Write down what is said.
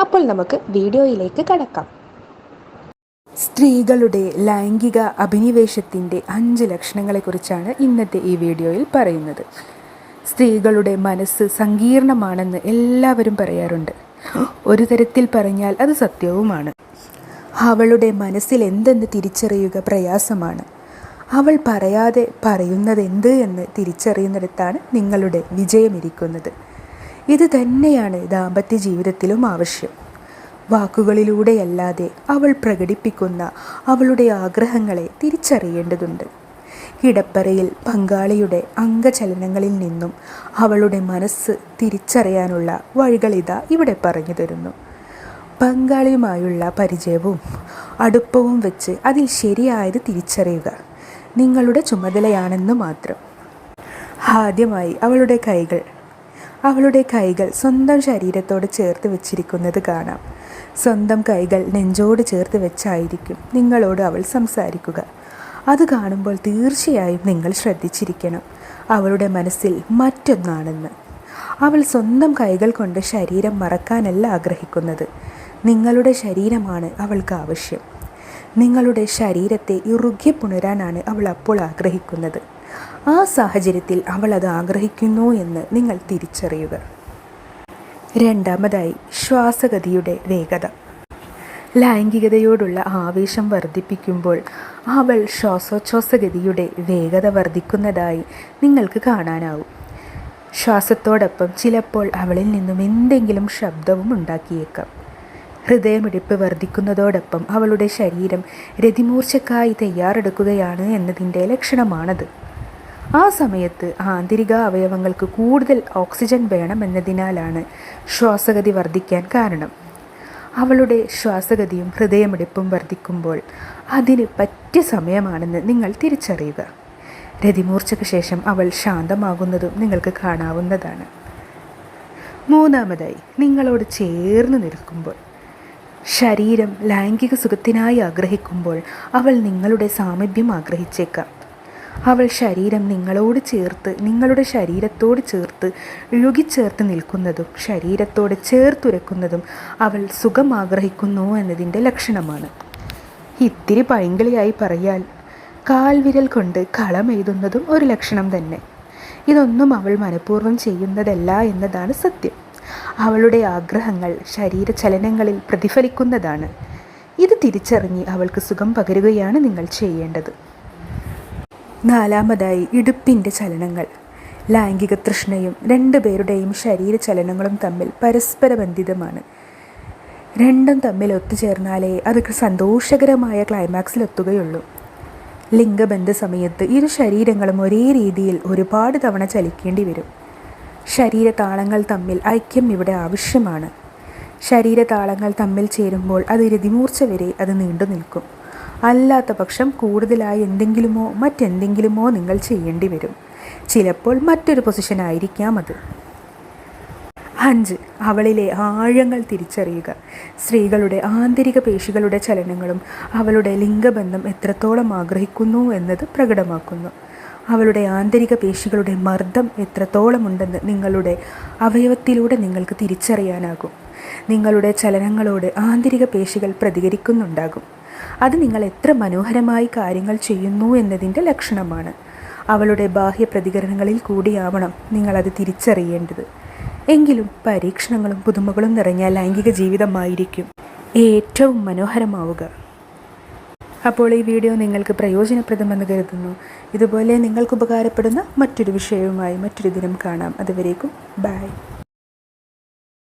അപ്പോൾ നമുക്ക് വീഡിയോയിലേക്ക് കടക്കാം. സ്ത്രീകളുടെ ലൈംഗിക അഭിനിവേശത്തിന്റെ അഞ്ച് ലക്ഷണങ്ങളെക്കുറിച്ചാണ് ഇന്നത്തെ ഈ വീഡിയോയിൽ പറയുന്നത്. സ്ത്രീകളുടെ മനസ്സ് സങ്കീർണമാണെന്ന് എല്ലാവരും പറയാറുണ്ട്. ഒരു തരത്തിൽ പറഞ്ഞാൽ അത് സത്യവുമാണ്. അവളുടെ മനസ്സിൽ എന്തെന്ന് തിരിച്ചറിയുക പ്രയാസമാണ്. അവൾ പറയാതെ പറയുന്നത് എന്ത് എന്ന് തിരിച്ചറിയുന്നിടത്താണ് നിങ്ങളുടെ വിജയമിരിക്കുന്നത്. ഇത് തന്നെയാണ് ദാമ്പത്യ ജീവിതത്തിലും ആവശ്യം. വാക്കുകളിലൂടെയല്ലാതെ അവൾ പ്രകടിപ്പിക്കുന്ന അവളുടെ ആഗ്രഹങ്ങളെ തിരിച്ചറിയേണ്ടതുണ്ട്. കിടപ്പറയിൽ പങ്കാളിയുടെ അംഗചലനങ്ങളിൽ നിന്നും അവളുടെ മനസ്സ് തിരിച്ചറിയാനുള്ള വഴികളിതാ ഇവിടെ പറഞ്ഞു തരുന്നു. പങ്കാളിയുമായുള്ള പരിചയവും അടുപ്പവും വെച്ച് അതിൽ ശരിയായത് തിരിച്ചറിയുക നിങ്ങളുടെ ചുമതലയാണെന്ന് മാത്രം. ആദ്യമായി അവളുടെ കൈകൾ അവളുടെ കൈകൾ സ്വന്തം ശരീരത്തോട് ചേർത്ത് വെച്ചിരിക്കുന്നത് കാണാം. സ്വന്തം കൈകൾ നെഞ്ചോട് ചേർത്ത് വെച്ചായിരിക്കും നിങ്ങളോട് അവൾ സംസാരിക്കുക. അത് കാണുമ്പോൾ തീർച്ചയായും നിങ്ങൾ ശ്രദ്ധിച്ചിരിക്കണം. അവളുടെ മനസ്സിൽ മറ്റൊന്നാണെന്ന്. അവൾ സ്വന്തം കൈകൾ കൊണ്ട് ശരീരം മറക്കാനല്ല ആഗ്രഹിക്കുന്നത്. നിങ്ങളുടെ ശരീരമാണ് അവൾക്ക് ആവശ്യം. നിങ്ങളുടെ ശരീരത്തെ ഇറുകി പുണരാനാണ് അവൾ അപ്പോൾ ആഗ്രഹിക്കുന്നത്. ആ സാഹചര്യത്തിൽ അവൾ അത് ആഗ്രഹിക്കുന്നു എന്ന് നിങ്ങൾ തിരിച്ചറിയുക. രണ്ടാമതായി ശ്വാസഗതിയുടെ വേഗത. ലൈംഗികതയോടുള്ള ആവേശം വർദ്ധിപ്പിക്കുമ്പോൾ അവൾ ശ്വാസോച്ഛ്വാസഗതിയുടെ വേഗത വർദ്ധിക്കുന്നതായി നിങ്ങൾക്ക് കാണാനാവും. ശ്വാസത്തോടൊപ്പം ചിലപ്പോൾ അവളിൽ നിന്നും എന്തെങ്കിലും ശബ്ദവും ഉണ്ടാക്കിയേക്കാം. ഹൃദയമിടിപ്പ് വർദ്ധിക്കുന്നതോടൊപ്പം അവളുടെ ശരീരം രതിമൂർച്ചക്കായി തയ്യാറെടുക്കുകയാണ് എന്നതിന്റെ ലക്ഷണമാണത്. ആ സമയത്ത് ആന്തരിക അവയവങ്ങൾക്ക് കൂടുതൽ ഓക്സിജൻ വേണമെന്നതിനാലാണ് ശ്വാസഗതി വർദ്ധിക്കാൻ കാരണം. അവളുടെ ശ്വാസഗതിയും ഹൃദയമിടിപ്പും വർദ്ധിക്കുമ്പോൾ അതിന് പറ്റിയ സമയമാണെന്ന് നിങ്ങൾ തിരിച്ചറിയുക. രതിമൂർച്ചയ്ക്ക് ശേഷം അവൾ ശാന്തമാകുന്നതും നിങ്ങൾക്ക് കാണാവുന്നതാണ്. മൂന്നാമതായി നിങ്ങളോട് ചേർന്ന് നിൽക്കുമ്പോൾ. ശരീരം ലൈംഗിക സുഖത്തിനായി ആഗ്രഹിക്കുമ്പോൾ അവൾ നിങ്ങളുടെ സാമീപ്യം ആഗ്രഹിച്ചേക്കാം. അവൾ ശരീരം നിങ്ങളോട് ചേർത്ത് നിങ്ങളുടെ ശരീരത്തോട് ചേർത്ത് ഇഴുകിച്ചേർത്ത് നിൽക്കുന്നതും ശരീരത്തോട് ചേർത്തുരക്കുന്നതും അവൾ സുഖം ആഗ്രഹിക്കുന്നു എന്നതിന്റെ ലക്ഷണമാണ്. ഇത്തിരി പൈങ്കിളിയായി പറയാൽ കാൽവിരൽ കൊണ്ട് കളം കളമെഴുതുന്നതും ഒരു ലക്ഷണം തന്നെ. ഇതൊന്നും അവൾ മനഃപൂർവം ചെയ്യുന്നതല്ല എന്നതാണ് സത്യം. അവളുടെ ആഗ്രഹങ്ങൾ ശരീരചലനങ്ങളിൽ പ്രതിഫലിക്കുന്നതാണ്. ഇത് തിരിച്ചറിഞ്ഞ് അവൾക്ക് സുഖം പകരുകയാണ് നിങ്ങൾ ചെയ്യേണ്ടത്. നാലാമതായി ഇടുപ്പിന്റെ ചലനങ്ങൾ. ലൈംഗിക തൃഷ്ണയും രണ്ടുപേരുടെയും ശരീരചലനങ്ങളും തമ്മിൽ പരസ്പര ബന്ധിതമാണ്. രണ്ടും തമ്മിൽ ഒത്തുചേർന്നാലേ അത് സന്തോഷകരമായ ക്ലൈമാക്സിൽ എത്തുകയുള്ളൂ. ലിംഗബന്ധ സമയത്ത് ഇരു ശരീരങ്ങളും ഒരേ രീതിയിൽ ഒരുപാട് തവണ ചലിക്കേണ്ടി വരും. ശരീര താളങ്ങൾ തമ്മിൽ ഐക്യം ഇവിടെ ആവശ്യമാണ്. ശരീരതാളങ്ങൾ തമ്മിൽ ചേരുമ്പോൾ അത് രതിമൂർച്ച വരെ അത് നീണ്ടു നിൽക്കും അല്ലാത്ത പക്ഷം കൂടുതലായി എന്തെങ്കിലുമോ മറ്റെന്തെങ്കിലുമോ നിങ്ങൾ ചെയ്യേണ്ടി വരും. ചിലപ്പോൾ മറ്റൊരു പൊസിഷൻ ആയിരിക്കാം അത്. അഞ്ച് അവളിലെ ആഴങ്ങൾ തിരിച്ചറിയുക. സ്ത്രീകളുടെ ആന്തരിക പേശികളുടെ ചലനങ്ങളും അവളുടെ ലിംഗബന്ധം എത്രത്തോളം ആഗ്രഹിക്കുന്നു എന്നത് പ്രകടമാക്കുന്നു. അവളുടെ ആന്തരിക പേശികളുടെ മർദ്ദം എത്രത്തോളമുണ്ടെന്ന് നിങ്ങളുടെ അവയവത്തിലൂടെ നിങ്ങൾക്ക് തിരിച്ചറിയാനാകും. നിങ്ങളുടെ ചലനങ്ങളോട് ആന്തരിക പേശികൾ പ്രതികരിക്കുന്നുണ്ടാകും. അത് നിങ്ങൾ എത്ര മനോഹരമായി കാര്യങ്ങൾ ചെയ്യുന്നു എന്നതിന്റെ ലക്ഷണമാണ്. അവളുടെ ബാഹ്യ പ്രതികരണങ്ങളിൽ കൂടിയാവണം നിങ്ങളത് തിരിച്ചറിയേണ്ടത്. എങ്കിലും പരീക്ഷണങ്ങളും പുതുമകളും നിറഞ്ഞ ലൈംഗിക ജീവിതമായിരിക്കും ഏറ്റവും മനോഹരമാവുക. അപ്പോൾ ഈ വീഡിയോ നിങ്ങൾക്ക് പ്രയോജനപ്രദമെന്ന് കരുതുന്നു. ഇതുപോലെ നിങ്ങൾക്ക് ഉപകാരപ്പെടുന്ന മറ്റൊരു വിഷയവുമായി മറ്റൊരു ദിനം കാണാം. അതുവരേക്കും ബൈ.